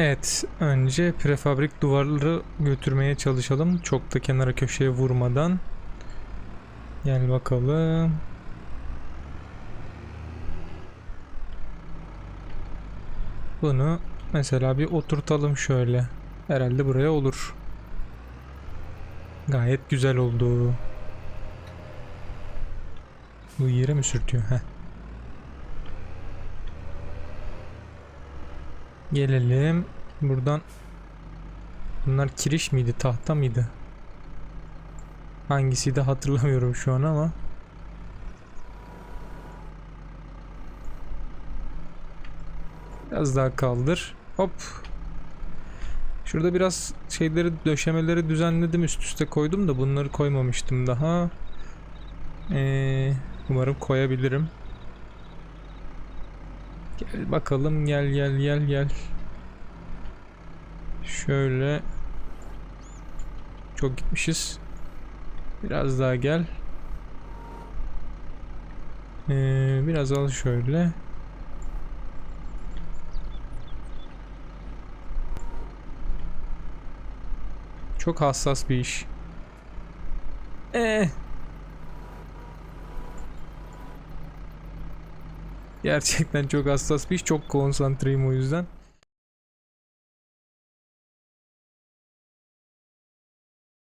Evet, önce prefabrik duvarları götürmeye çalışalım. Çok da kenara köşeye vurmadan. Gel bakalım. Bunu mesela bir oturtalım şöyle. Herhalde buraya olur. Gayet güzel oldu. Bu yere mi sürtüyor? Heh. Gelelim. Buradan Bunlar kiriş miydi, tahta mıydı? Hangisiydi hatırlamıyorum şu an ama. Biraz daha kaldır. Hop. Şurada biraz şeyleri, döşemeleri düzenledim. Üst üste koydum da bunları koymamıştım daha. Ee, umarım koyabilirim. Gel bakalım gel gel gel gel. Şöyle. Çok gitmişiz. Biraz daha gel. Ee, biraz al şöyle. Çok hassas bir iş. Eh. Gerçekten çok hassas bir iş. Çok konsantreyim o yüzden.